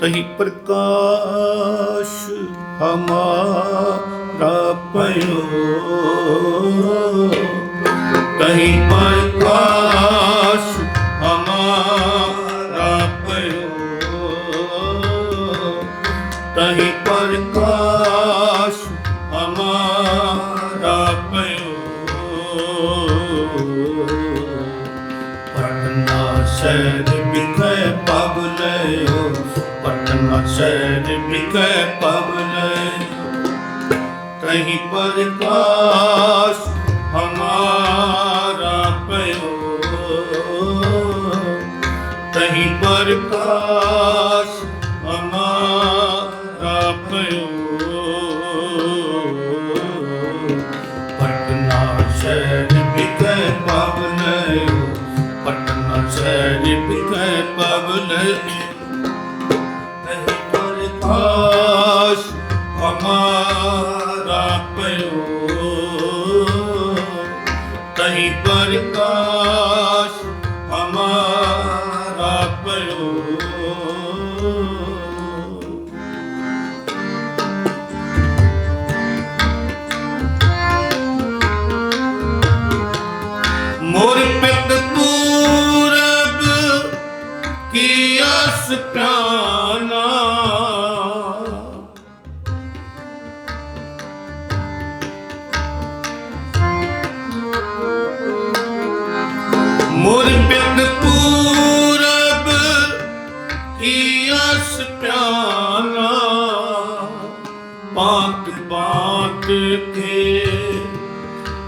ਤਹੀ ਪ੍ਰਕਾਸ਼ ਹਮਾਰਾ ਪਇਓ ਤਹੀ ਪ੍ਰਕਾਸ਼ ਹਮਾਰਾ ਪਇਓ ਤਹੀ ਪ੍ਰਕਾਸ਼ ਹਮਾਰਾ ਪਇਓ ਪਟਨਾ ਸ਼ਹਿਰ ਪਟਨਾ ਸ਼ਹਿਰ ਵਿਖੇ ਕਹੀਂ ਪ੍ਰਕਾਸ਼ ਹਮਾਰਾ ਪ੍ਰਕਾਸ਼ ਹਮਾਰਾ ਪਇਓ ਕਹੀਂ ਪ੍ਰਕਾਸ਼ ਹਮਾਰਾ ਪਇਓ ਮੋਰ ਪਿਤ ਕੀ ਅਸ ਪ੍ਰਾਨਾ ਪਾਤ ਪਾਤ ਕੇ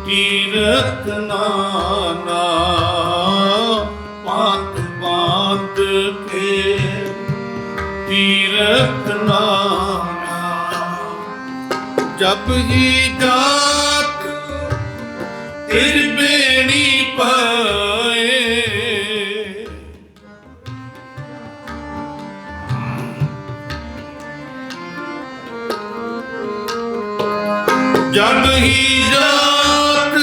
ਤੀਰਥ ਨਾਨਾ ਪਾਤ ਬਾਤ ਕੇ ਤੀਰਥ ਨਾਨਾ ਜਬ ਹੀ ਜਾ ਜਬ ਹੀ ਰਾਤ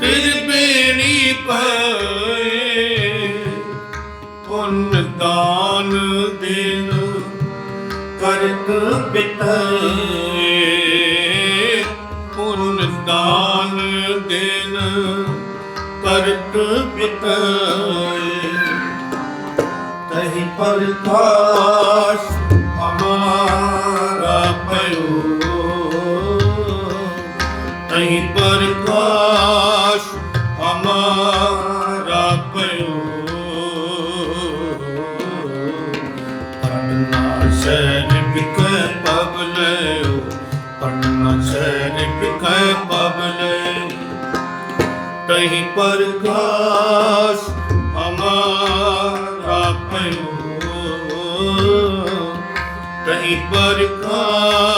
ਤਿਰ ਬੇਣੀ ਪਏ। ਪੁੰਨ ਦਾਨ ਦਿਨ ਕਰਤ ਬਿਤਾਏ ਪੁੰਨ ਦਾਨ ਦਿਨ ਕਰਤ ਬਿਤਾਏ ਤਹੀ ਪ੍ਰਕਾਸ਼ ਪ੍ਰਕਾਸ਼ ਹਮਾਰਾ ਪਇਓ ਪਟਨਾ ਸ਼ਹਿਰ ਵਿਖੇ ਪਬ ਲਿਓ ਪਟਨਾ ਸ਼ਹਿਰ ਵਿਖੇ ਤਹੀ ਪ੍ਰਕਾਸ਼ ਹਮਾਰਾ ਪਇਓ ਤਹੀ ਪ੍ਰਕਾਸ਼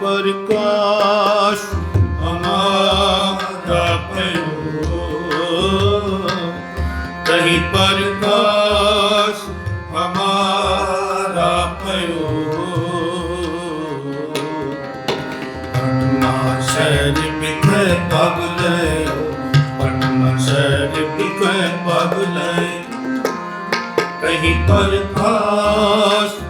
ਪ੍ਰਕਾਸ਼ ਅਨਾਮਦਾ ਪਇਓ ਤਹੀ ਪ੍ਰਕਾਸ਼ ਹਮਾਰਾ ਪਇਓ ਪਟਨਾ ਸ਼ਹਿਰ ਵਿਖੇ ਪਗ ਲਿਓ ਪਟਨਾ ਸ਼ਹਿਰ ਵਿਖੇ ਪਗ ਲਿਓ ਕਹੀ ਪ੍ਰਕਾਸ਼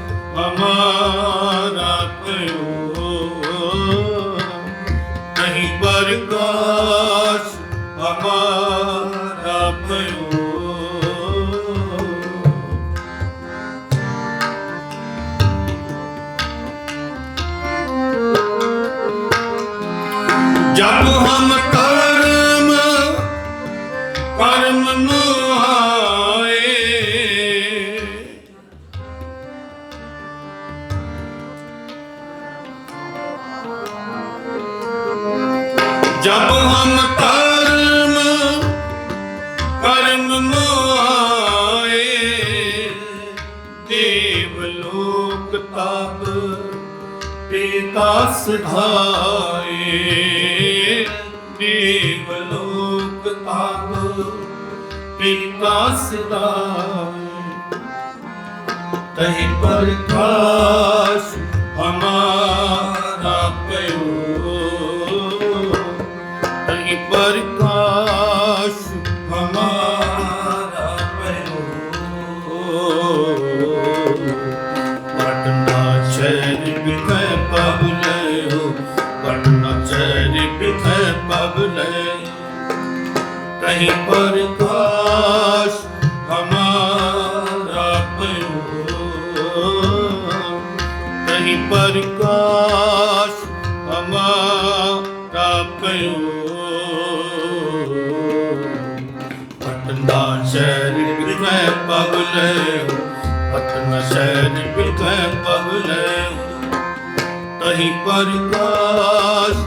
ਕਰਮ ਮੁਹਾਏ ਜਬ ਹਮ ਕਰਮ ਕਰਮ ਮੁਹਾਏ ਦੇਵ ਲੋਕ ਤਬ ਪਿਤਾ ਸਿਧਾਏ ਦੇਵ ਪਿਤਾ ਸਿਧਾਏ ਤਹਿ ਪ੍ਰਕਾਸ਼ ਹਮਾਰਾ ਪਇਓ ਤਹਿ ਪ੍ਰਕਾਸ਼ ਕਹੀਂ ਪ੍ਰਕਾਸ਼ ਹਮਾਰਾ ਪਇਓ ਕਹੀਂ ਪ੍ਰਕਾਸ਼ ਹਮਾਰਾ ਪਇਓ ਪਟਨਾ ਸ਼ਹਿਰ ਵਿਖੇ ਪਬਲੇ ਹੋ ਪਟਨਾ ਸ਼ਹਿਰ ਵਿਖੇ ਪਬਲੇ ਤਹੀਂ ਪ੍ਰਕਾਸ਼